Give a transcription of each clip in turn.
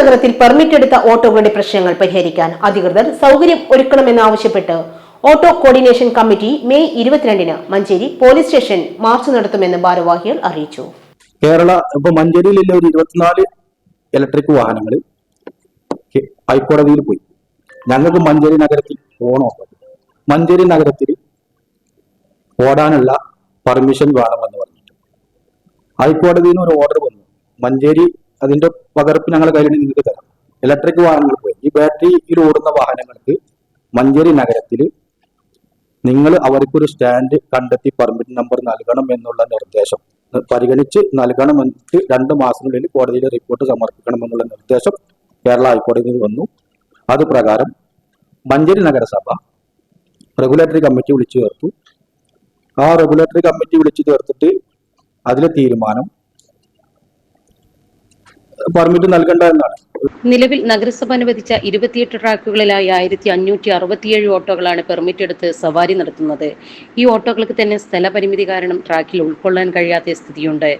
നഗരത്തിൽ പെർമിറ്റ് എടുത്ത ഓട്ടോകളുടെ പ്രശ്നങ്ങൾ പരിഹരിക്കാൻ അധികൃതർ സൗകര്യം ഒരുക്കണമെന്നാവശ്യപ്പെട്ട് ഓട്ടോ കോർഡിനേഷൻ കമ്മിറ്റി മെയ് ഇരുപത്തിരണ്ടിന് മഞ്ചേരി പോലീസ് സ്റ്റേഷൻ മാർച്ച് നടത്തുമെന്ന് ഭാരവാഹികൾ അറിയിച്ചു. കേരള ഇപ്പൊ മഞ്ചേരിയിലുള്ള ഒരു ഇരുപത്തിനാല് ഇലക്ട്രിക് വാഹനങ്ങൾ ഹൈക്കോടതിയിൽ പോയി. ഞങ്ങൾക്ക് മഞ്ചേരി നഗരത്തിൽ പോകണോ മഞ്ചേരി നഗരത്തിൽ ഓടാനുള്ള പെർമിഷൻ വേണമെന്ന് പറഞ്ഞിട്ട്. ഹൈക്കോടതിയിൽ നിന്ന് ഒരു ഓർഡർ വന്നു. മഞ്ചേരി അതിന്റെ പകർപ്പ് ഞങ്ങളുടെ കയ്യിൽ നിങ്ങൾക്ക് തരാം. ഇലക്ട്രിക് വാഹനങ്ങൾ പോയി. ഈ ബാറ്ററിയിൽ ഓടുന്ന വാഹനങ്ങൾക്ക് മഞ്ചേരി നഗരത്തിൽ നിങ്ങൾ അവർക്കൊരു സ്റ്റാൻഡ് കണ്ടെത്തി പെർമിറ്റ് നമ്പർ നൽകണം എന്നുള്ള നിർദ്ദേശം. പരിഗണിച്ച് നൽകണമെന്നിട്ട് രണ്ട് മാസത്തിനുള്ളിൽ കോടതിയിൽ റിപ്പോർട്ട് സമർപ്പിക്കണമെന്നുള്ള നിർദ്ദേശം കേരള ഹൈക്കോടതിയിൽ വന്നു. അത് പ്രകാരം മഞ്ചേരി നഗരസഭ റെഗുലേറ്ററി കമ്മിറ്റി വിളിച്ചു ചേർത്തു. ആ റെഗുലേറ്ററി കമ്മിറ്റി വിളിച്ചു ചേർത്തിട്ട് അതിലെ തീരുമാനം പെർമിറ്റ് നൽകണ്ട എന്നാണ് നിലവിൽ നഗരസഭ അനുവദിച്ച ഇരുപത്തിയെട്ട് ട്രാക്കുകളിലായി ആയിരത്തി അഞ്ഞൂറ്റി അറുപത്തിയേഴ് ഓട്ടോകളാണ് പെർമിറ്റ് എടുത്ത് സവാരി നടത്തുന്നത്. ഈ ഓട്ടോകൾക്ക് തന്നെ സ്ഥലപരിമിതി കാരണം ട്രാക്കിൽ ഉൾക്കൊള്ളാൻ കഴിയാത്ത സ്ഥിതിയുണ്ട്.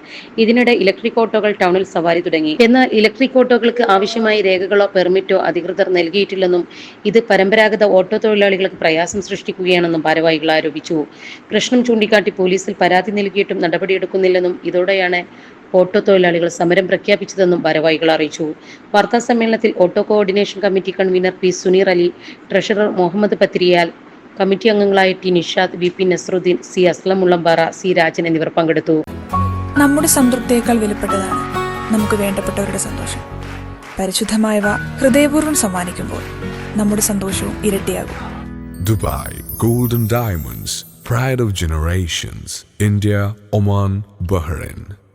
ഇതിനിടെ ഇലക്ട്രിക് ഓട്ടോകൾ ടൗണിൽ സവാരി തുടങ്ങി. എന്നാൽ ഇലക്ട്രിക് ഓട്ടോകൾക്ക് ആവശ്യമായ രേഖകളോ പെർമിറ്റോ അധികൃതർ നൽകിയിട്ടില്ലെന്നും ഇത് പരമ്പരാഗത ഓട്ടോ തൊഴിലാളികൾക്ക് പ്രയാസം സൃഷ്ടിക്കുകയാണെന്നും ഭാരവാഹികൾ ആരോപിച്ചു. പ്രശ്നം ചൂണ്ടിക്കാട്ടി പോലീസിൽ പരാതി നൽകിയിട്ടും നടപടിയെടുക്കുന്നില്ലെന്നും ഇതോടെയാണ് ഓട്ടോ തൊഴിലാളികൾ സമരം പ്രഖ്യാപിച്ചതെന്നും ഭാരവാഹികൾ അറിയിച്ചു. സമ്മേളനത്തിൽ auto coordination committee convener P Suneer Ali treasurer Muhammad Pathriyal committee അംഗങ്ങളായ T Nishad V P Nasaruddin C Aslam Mullampara C Rajan എന്നിവർ പങ്കെടുത്തു. നമ്മുടെ സംതൃപ്തിയേക്കാൾ വിലപ്പെട്ടതാണ് നമുക്ക് വേണ്ടപ്പെട്ടവരുടെ സന്തോഷം. പരിശുദ്ധമായവ ഹൃദയപൂർവം സമ്മാനിക്കുമ്പോൾ നമ്മുടെ സന്തോഷവും ഇരട്ടിയാകും. Dubai golden diamonds pride of generations India Oman Bahrain.